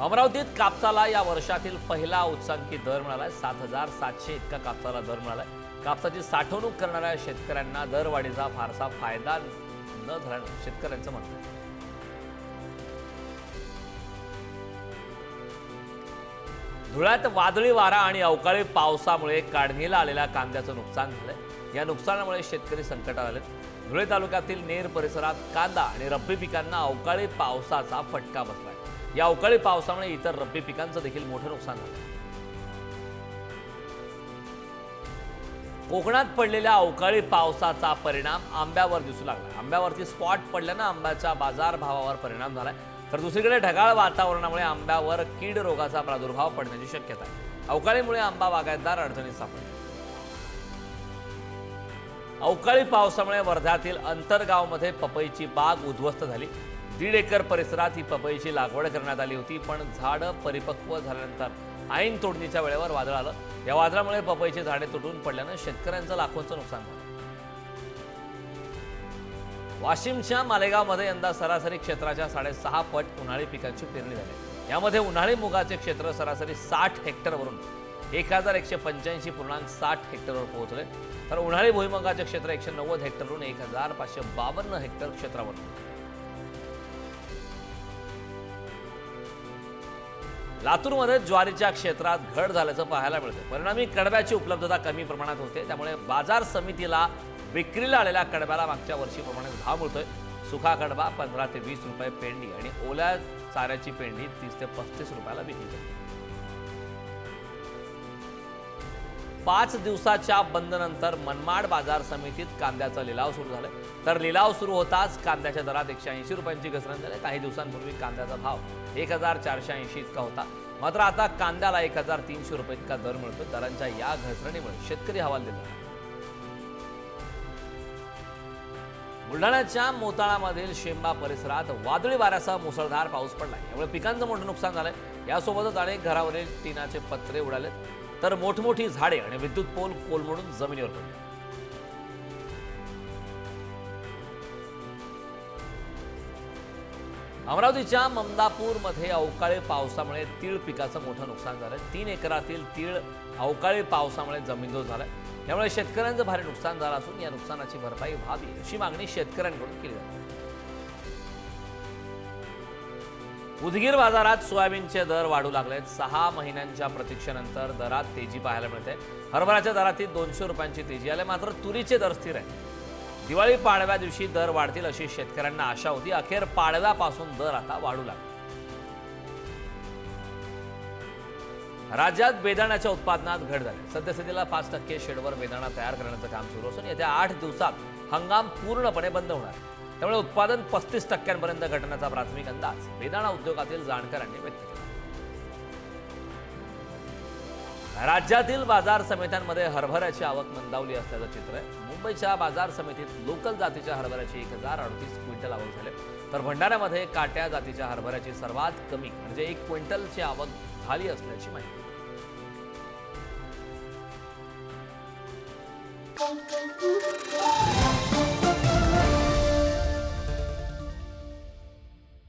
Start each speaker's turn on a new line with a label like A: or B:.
A: अमरावतीत कापसाला या वर्षातील पहिला उच्चांकी दर मिळालाय. सात हजार सातशे इतका कापसाला दर मिळालाय. कापसाची साठवणूक करणाऱ्या शेतकऱ्यांना दरवाढीचा फारसा फायदा न झाल्यानं शेतकऱ्यांचं म्हणणं. आहे. धुळ्यात वादळी वारा आणि अवकाळी पावसामुळे काढणीला आलेल्या कांद्याचं नुकसान झालंय. या नुकसानामुळे शेतकरी संकटात आले धुळे तालुक्यातील नेर परिसरात कांदा आणि रब्बी पिकांना अवकाळी पावसाचा फटका बसलाय. या अवकाळी पावसामुळे इतर रब्बी पिकांचं देखील मोठं नुकसान झालं. कोकणात पडलेल्या अवकाळी पावसाचा परिणाम आंब्यावर दिसू लागला. आंब्यावरती स्पॉट पडल्यानं आंब्याच्या बाजारभावावर परिणाम झालाय. तर दुसरीकडे ढगाळ वातावरणामुळे आंब्यावर कीड रोगाचा प्रादुर्भाव पडण्याची शक्यता आहे. अवकाळीमुळे आंबा बागायतदार अडचणीत सापडले. अवकाळी पावसामुळे वर्ध्यातील अंतरगावमध्ये पपईची बाग उद्ध्वस्त झाली. दीड एकर परिसरात ही पपईची लागवड करण्यात आली होती पण झाडं परिपक्व झाल्यानंतर ऐन तोडणीच्या वेळेवर वादळ आलं. या वादळामुळे पपईची झाडे तुटून पडल्यानं शेतकऱ्यांचं लाखोंचं नुकसान झालं. वाशिमच्या मालेगावमध्ये यंदा सरासरी क्षेत्राच्या साडेसहा पट उन्हाळी पिकांची पेरणी झाली. यामध्ये उन्हाळी मुगाचे क्षेत्र सरासरी साठ हेक्टरवरून एक हजार एकशे पंच्याऐंशी पूर्णांक साठ हेक्टरवर पोहोचले. तर उन्हाळी भुईमुगाचे क्षेत्र एकशे नव्वद हेक्टरवरून एक हजार पाचशे बावन्न हेक्टर क्षेत्रावर. लातूरमध्ये ज्वारीच्या क्षेत्रात घट झाल्याचं पाहायला मिळतं परिणामी कडब्याची उपलब्धता कमी प्रमाणात होते. त्यामुळे बाजार समितीला विक्रीला आलेल्या कडब्याला मागच्या वर्षीप्रमाणे भाव मिळतोय. सुखा कडबा पंधरा ते वीस रुपये पेंडी आणि ओल्या चाऱ्याची पेंडी तीस ते पस्तीस रुपयाला विकली जाते पाच दिवसाच्या बंदनंतर मनमाड बाजार समितीत कांद्याचा लिलाव सुरू झालाय तर लिलाव सुरू होताच कांद्याच्या दरात एकशे ऐंशी रुपयांची घसरण झाली. काही दिवसांपूर्वी कांद्याचा भाव एक हजार चारशे ऐंशी इतका होता. मात्र आता कांद्याला एक हजार तीनशे रुपये इतका दर मिळतो दरांच्या या घसरणीमुळे शेतकरी हवालदिल झाले बुलढाण्याच्या मोताळामधील शेंबा परिसरात वादळी वाऱ्यासह मुसळधार पाऊस पडला यामुळे पिकांचं मोठं नुकसान झालंय. यासोबतच अनेक घरावरील टिनाचे पत्रे उडालेत. तर मोठमोठी झाडे आणि विद्युत पोल कोलमडून जमिनीवर पडले. अमरावतीच्या ममदापूरमध्ये अवकाळी पावसामुळे तीळ पिकाचं मोठं नुकसान झालं तीन एकरातील तीळ अवकाळी पावसामुळे जमीनदोज झालाय. त्यामुळे शेतकऱ्यांचं भारी नुकसान झालं असून या नुकसानाची भरपाई व्हावी अशी मागणी शेतकऱ्यांकडून केली जाते. उदगीर बाजारात सोयाबीनचे दर वाढू लागलेत. सहा महिन्यांच्या प्रतीक्षेनंतर दरात तेजी पाहायला मिळते. हरभऱ्याच्या दरातील दोनशे रुपयांची तेजी आली मात्र तुरीचे दर स्थिर आहे दिवाळी पाडव्या दिवशी दर वाढतील अशी शेतकऱ्यांना आशा होती. अखेर पाडव्यापासून दर आता वाढू लागले. राज्यात बेदाण्याच्या उत्पादनात घट झाली. सद्यस्थितीला पाच टक्के शेडवर बेदाणा तयार करण्याचं काम सुरू असून येत्या आठ दिवसात हंगाम पूर्णपणे बंद होणार आहे. त्यामुळे उत्पादन पस्तीस टक्क्यांपर्यंत घटण्याचा प्राथमिक अंदाज बेदाणा उद्योगातील जाणकारांनी व्यक्त केला. राज्यातील बाजार समित्यांमध्ये हरभऱ्याची आवक मंदावली असल्याचं चित्र आहे. मुंबईच्या बाजार समितीत लोकल जातीच्या हरभऱ्याची एक हजार अडतीस क्विंटल आवक झाले. तर भंडाऱ्यामध्ये काट्या जातीच्या हरभऱ्याची सर्वात कमी म्हणजे एक क्विंटलची आवक झाली असल्याची माहिती.